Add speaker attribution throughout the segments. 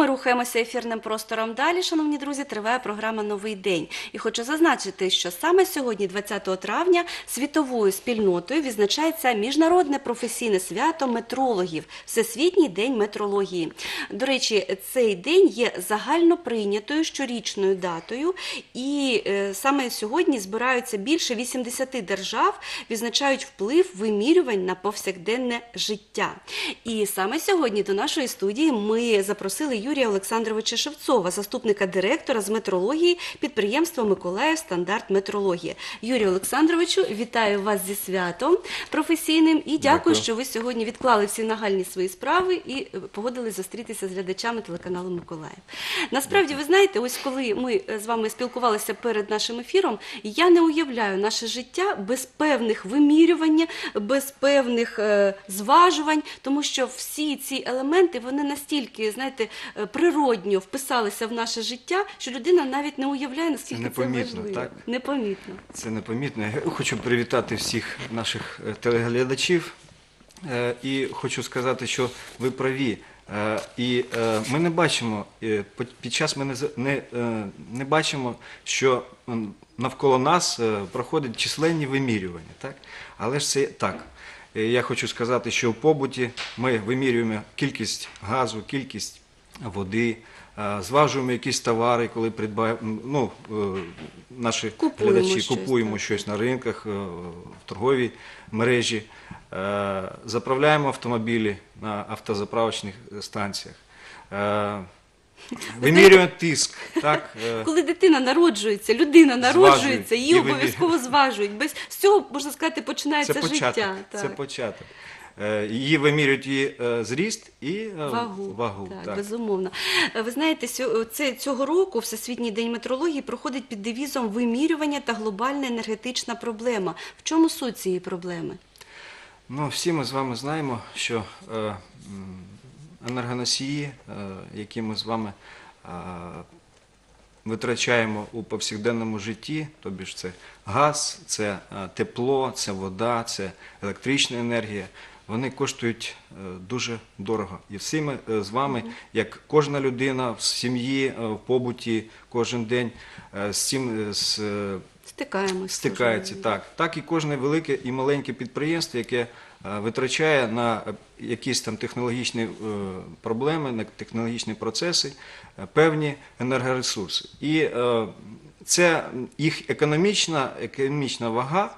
Speaker 1: Ми рухаємося ефірним простором далі. Шановні друзі, триває програма Новий день. І хочу зазначити, що саме сьогодні, 20 травня, світовою спільнотою відзначається міжнародне професійне свято метрологів Всесвітній день метрології. До речі, цей день є загально прийнятою щорічною датою, і е, саме сьогодні збираються більше 80 держав, відзначають вплив вимірювань на повсякденне життя. І саме сьогодні до нашої студії ми запросили Юрія Олександровича Шевцова, заступника директора з метрології підприємства Миколаїв Стандарт метрології. Юрію Олександровичу, вітаю вас зі святом професійним і дякую,
Speaker 2: Дякую.
Speaker 1: що ви сьогодні відклали всі нагальні свої справи і е, погодились зустрітися з глядачами телеканалу Миколаїв. Насправді, ви знаєте, ось коли ми е, з вами спілкувалися перед нашим ефіром, я не уявляю наше життя без певних вимірювань, без певних е, зважувань, тому що всі ці елементи вони настільки, знаєте, природньо вписалися в наше життя, що людина навіть не уявляє, наскільки це,
Speaker 2: непомітно,
Speaker 1: важливо.
Speaker 2: так?
Speaker 1: Непомітно.
Speaker 2: Це непомітно. Я хочу привітати всіх наших е, телеглядачів. Е, І хочу сказати, що ви праві. Е, І е, ми не бачимо, е, під час ми не, не, е, не бачимо, що навколо нас е, проходять численні вимірювання. Так? Але ж це так. Е, Я хочу сказати, що в побуті ми вимірюємо кількість газу, кількість води, е, зважуємо якісь товари, коли придбаємо, ну, е, наші
Speaker 1: Купуємо
Speaker 2: глядачі
Speaker 1: щось,
Speaker 2: купуємо
Speaker 1: так.
Speaker 2: щось на ринках, е, в торговій мережі, заправляємо автомобілі на автозаправочних станціях, вимірюємо тиск. Так,
Speaker 1: Коли дитина народжується, людина народжується, її обов'язково зважують. Без з цього можна сказати, починається
Speaker 2: це початок.
Speaker 1: життя.
Speaker 2: Це початок. Е, Її вимірюють її е, зріст і е,
Speaker 1: Вагу,
Speaker 2: вагу
Speaker 1: так,
Speaker 2: так.
Speaker 1: безумовно. Ви знаєте, це цього року Всесвітній день метрології проходить під девізом вимірювання та глобальна енергетична проблема. В чому суть цієї проблеми?
Speaker 2: Ну, всі ми з вами знаємо, що енергоносії, які ми з вами витрачаємо у повсякденному житті, тобі ж це газ, це тепло, це вода, це електрична енергія. Вони коштують е, дуже дорого. І всі ми е, з вами, як кожна людина в сім'ї, е, в побуті, кожен день з цим з,
Speaker 1: Стикаємось.
Speaker 2: стикається. Так, так і кожне велике і маленьке підприємство, яке витрачає на якісь там технологічні проблеми, на технологічні процеси певні енергоресурси. І це їх економічна, економічна вага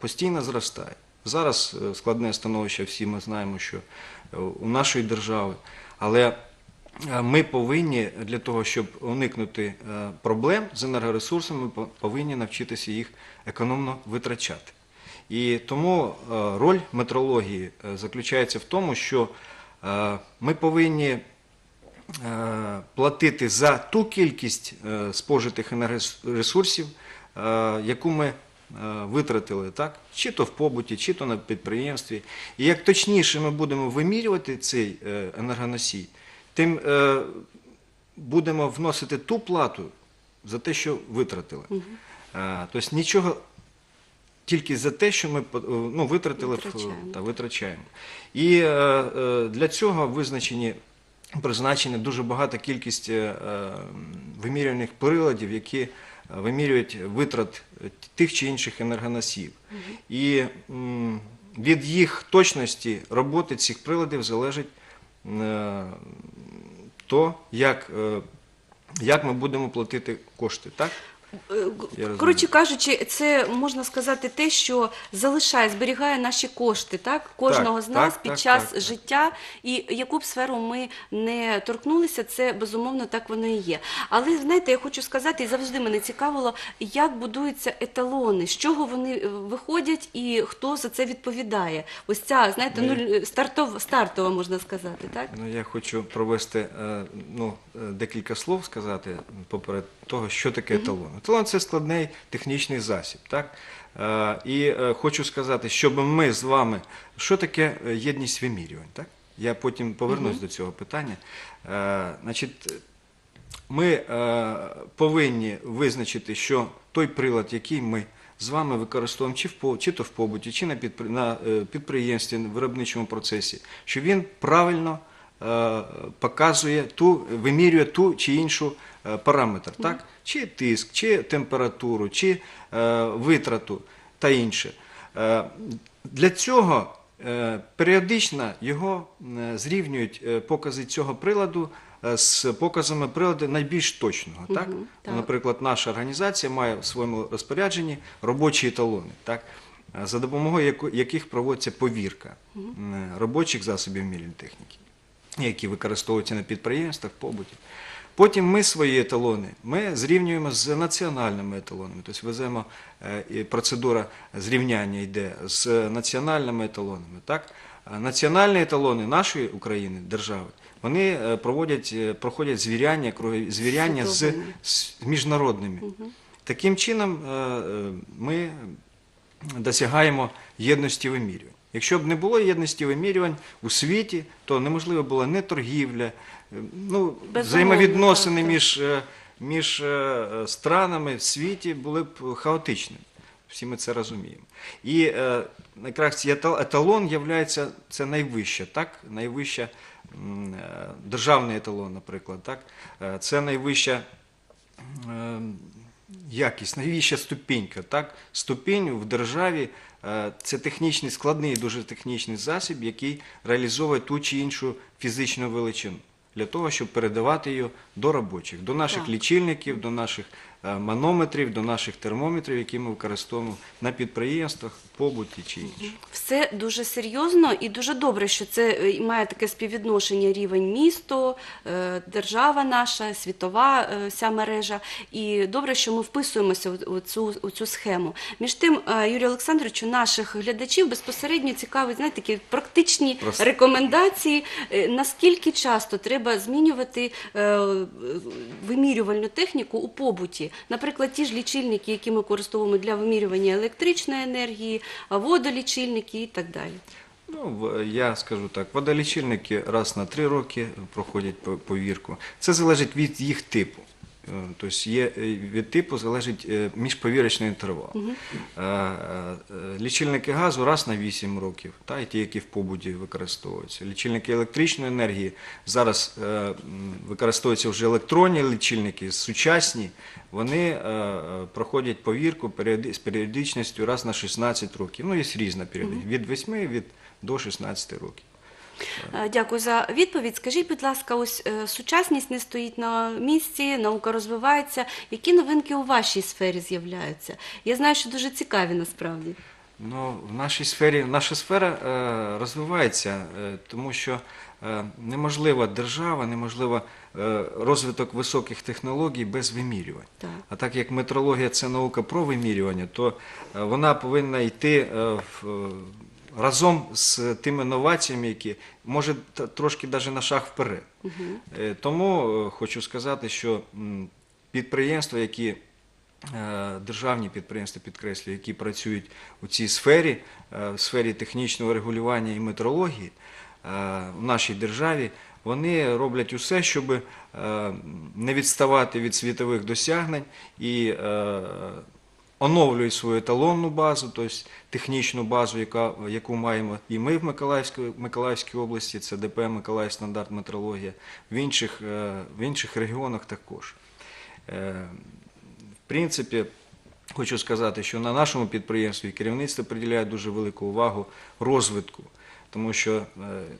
Speaker 2: постійно зростає. Зараз е, складне становище, всі ми знаємо, що е, у нашої держави, але е, ми повинні для того, щоб уникнути проблем з енергоресурсами, ми повинні навчитися їх економно витрачати. І тому роль метрології заключається в тому, що ми повинні платити за ту кількість спожитих енергоресурсів, яку ми витратили, так? чи то в побуті, чи то на підприємстві. І як точніше ми будемо вимірювати цей е, енергоносій, тим е, будемо вносити ту плату за те, що витратили. Е, Тобто нічого тільки за те, що ми ну, витратили
Speaker 1: Витрачаємо.
Speaker 2: та витрачаємо. І е, е, для цього визначені призначені дуже багата кількість е, е, вимірюваних приладів, які е, вимірюють витрат тих чи інших енергоносіїв. І від їх точності роботи цих приладів залежить е, то, як, е, як ми будемо платити кошти.
Speaker 1: Е. Коротше кажучи, це можна сказати те, що залишає, зберігає наші кошти, так кожного
Speaker 2: Так,
Speaker 1: з нас
Speaker 2: так,
Speaker 1: під
Speaker 2: так,
Speaker 1: час
Speaker 2: так,
Speaker 1: життя, і яку б сферу ми не торкнулися, це безумовно так воно і є. Але знаєте, я хочу сказати, і завжди мене цікавило, як будуються еталони, з чого вони е, виходять, і хто за це відповідає. Ось ця, знаєте,
Speaker 2: Ми-
Speaker 1: нуль стартов, стартова можна сказати, так.
Speaker 2: Ну, я хочу провести е, ну, е, декілька слов сказати поперед того, що таке еталон. Еталон це складний технічний засіб. Так? Е, І е, хочу сказати, щоб ми з вами, що таке е, єдність вимірювань. Так? Я потім повернусь до цього питання. Значить, ми повинні визначити, що той прилад, який ми з вами використовуємо чи, в, чи то в побуті, чи на, підпри- на підприємстві, на виробничому процесі, що він правильно показує ту, вимірює ту чи іншу параметр, так? чи тиск, чи температуру, чи е, витрату та інше. Е, Для цього е, періодично його е, зрівнюють е, покази цього приладу е, з показами приладу найбільш точного. Так?
Speaker 1: Так.
Speaker 2: Наприклад, наша організація має в своєму розпорядженні робочі еталони, так? е, за допомогою яких проводиться повірка е, робочих засобів мірної техніки, які використовуються на підприємствах, побуті. Потім ми свої еталони ми зрівнюємо з національними еталонами. Тобто веземо е, і процедура зрівняння йде з національними еталонами. Так? Національні еталони нашої України, держави, вони е, проводять, е, проходять звіряння, звіряння з, з міжнародними. Таким чином ми досягаємо єдності вимірювань. Якщо б не було єдності вимірювань у світі, то неможливо було не торгівля, е, ну, взаємовідносини між, е, між е, странами в світі були б хаотичними. Всі ми це розуміємо. І е, якраз етал- еталон являється це найвища, так? найвища державний еталон, наприклад. Так? Це найвища якість, найвища ступінька. Так? Ступінь в державі е, це технічний, складний, дуже технічний засіб, який реалізовує ту чи іншу фізичну величину. Для того, щоб передавати її до робочих, до наших
Speaker 1: Так.
Speaker 2: лічильників, до наших манометрів, до наших термометрів, які ми використовуємо на підприємствах, побуті чи інше.
Speaker 1: Все дуже серйозно і дуже добре, що це е, має таке співвідношення рівень місто, е, держава наша, світова е, вся мережа. І добре, що ми вписуємося у- у цю, у цю схему. Між тим, е, Юрію Олександровичу, наших глядачів безпосередньо цікавить знаєте, такі практичні
Speaker 2: Просто.
Speaker 1: рекомендації, е, наскільки часто треба змінювати е, вимірювальну техніку у побуті. Наприклад, ті ж лічильники, які ми користуємо для вимірювання електричної енергії, водолічильники і так далі.
Speaker 2: Ну, я скажу так, водолічильники раз на три роки проходять повірку. Це залежить від їх типу. Е, Тобто є е, від типу залежить е, міжповірочний інтервал. Е, Лічильники газу раз на 8 років, та, і ті, які в побуді використовуються. Лічильники електричної енергії зараз використовуються вже електронні лічильники, сучасні. Вони проходять повірку з періодичністю раз на 16 років. Ну, є різна періодичність, від 8 від, до 16 років.
Speaker 1: Е, Дякую за відповідь. Скажіть, будь ласка, ось е, сучасність не стоїть на місці, наука розвивається. Які новинки у вашій сфері з'являються? Я знаю, що дуже цікаві насправді.
Speaker 2: Ну, в нашій сфері, наша сфера е, розвивається, е, тому що е, неможлива держава, неможливо е, розвиток високих технологій без вимірювань.
Speaker 1: Так.
Speaker 2: А так як метрологія це наука про вимірювання, то е, вона повинна йти е, в, разом з тими новаціями, які може трошки навіть на шаг вперед. Е, Тому е, хочу сказати, що підприємства, які е, державні підприємства, підкреслюю, які працюють у цій сфері, в сфері технічного регулювання і метрології в нашій державі, вони роблять усе, щоб не відставати від світових досягнень і оновлюють свою еталонну базу, тобто технічну базу, яка, яку маємо і ми в Миколаївській, Миколаївській області, це ДП Миколаїв стандарт метрологія, в інших, е, в інших регіонах також. Е, В принципі, хочу сказати, що на нашому підприємстві керівництво приділяє дуже велику увагу розвитку, тому що е,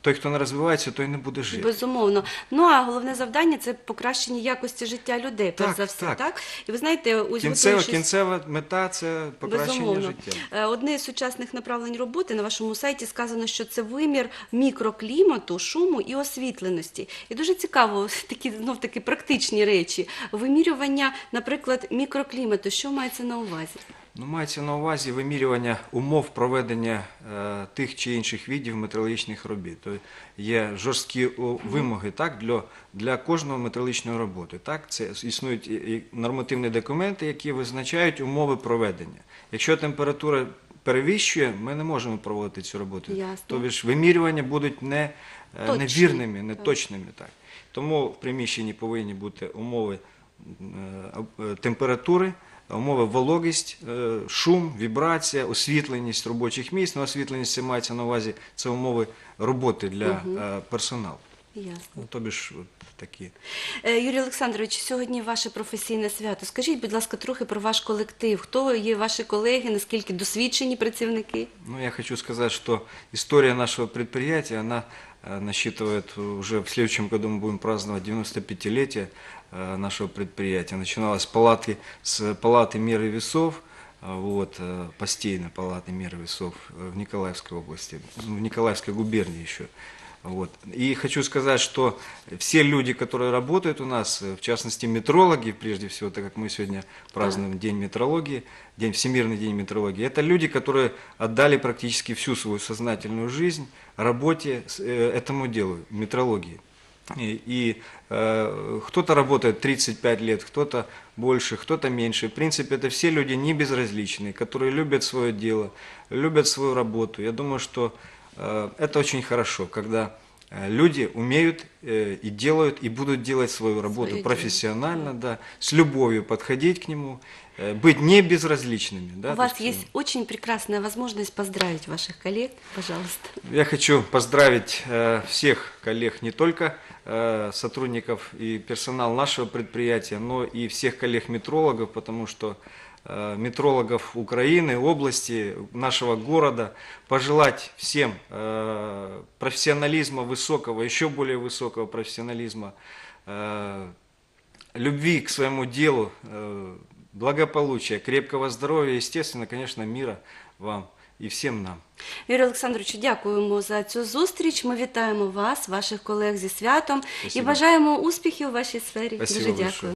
Speaker 2: той, хто не розвивається, той не буде жити.
Speaker 1: Безумовно. Ну а головне завдання це покращення якості життя людей, перш
Speaker 2: Так,
Speaker 1: за все. Так.
Speaker 2: так.
Speaker 1: І ви знаєте, ось
Speaker 2: Кінцева, кінцева мета це покращення
Speaker 1: Безумовно.
Speaker 2: життя.
Speaker 1: Е, Одне з сучасних направлень роботи на вашому сайті сказано, що це вимір мікроклімату, шуму і освітленості. І дуже цікаво такі знов таки практичні речі. Вимірювання, наприклад, мікроклімату. Що мається на увазі?
Speaker 2: Ну, мається на увазі вимірювання умов проведення е, тих чи інших видів метеорологічних робіт. Тобто є жорсткі вимоги так, для, для кожного метеорологічної роботи. Так? Це існують нормативні документи, які визначають умови проведення. Якщо температура перевищує, ми не можемо проводити цю роботу.
Speaker 1: Ясно.
Speaker 2: Тобто ж вимірювання будуть не, е,
Speaker 1: Точні.
Speaker 2: невірними, не точними. Так. Тому в приміщенні повинні бути умови е, е, температури, умови вологість, е, шум, вібрація, освітленість робочих місць. Ну, освітленість це мається на увазі, це умови роботи для е, персоналу.
Speaker 1: Ясно.
Speaker 2: Ну, то бишь вот такие.
Speaker 1: Е, Юрій Олександрович, сьогодні ваше професійне свято. Скажіть, будь ласка, трохи про ваш колектив. Хто є ваші колеги, наскільки досвідчені працівники?
Speaker 2: Ну, я хочу сказать, что история нашего предприятия, она э, насчитывает уже в следующем году мы будем праздновать 95-летие э, нашего предприятия. Начиналась с палаты, с палаты меры весов, э, вот, э, постейной палаты меры весов э, в Николаевской области, ну, в Николаевской губернии еще. Вот. И хочу сказать, что все люди, которые работают у нас, э, в частности метрологи, прежде всего, так как мы сегодня празднуем День метрологии, День Всемирный день метрологии, это люди, которые отдали практически всю свою сознательную жизнь работе э, этому делу, метрологии. И, и, э, кто-то работает 35 лет, кто-то больше, кто-то меньше. В принципе, это все люди не безразличные, которые любят свое дело, любят свою работу. Я думаю, что это очень хорошо, когда э, люди умеют э, и делают, и будут делать свою работу
Speaker 1: дело.
Speaker 2: профессионально, да, с любовью подходить к нему, э, быть не безразличными. Да,
Speaker 1: У вас
Speaker 2: есть,
Speaker 1: есть очень прекрасная возможность поздравить ваших коллег. Пожалуйста.
Speaker 2: Я хочу поздравить э, всех коллег, не только э, сотрудников и персонал нашего предприятия, но и всех коллег-метрологов, потому что э, метрологов Украины, области, нашего города, пожелать всем э, профессионализма высокого, еще более высокого профессионализма, э, любви к своему делу, э, благополучия, крепкого здоровья, естественно, конечно, мира вам и всем нам.
Speaker 1: Юрію Олександровичу, дякуємо за цю зустріч. Ми вітаємо вас, ваших колег зі святом і
Speaker 2: Спасибо.
Speaker 1: бажаємо успіхів у вашій сфері.
Speaker 2: Спасибо
Speaker 1: Дуже дякую.
Speaker 2: большое.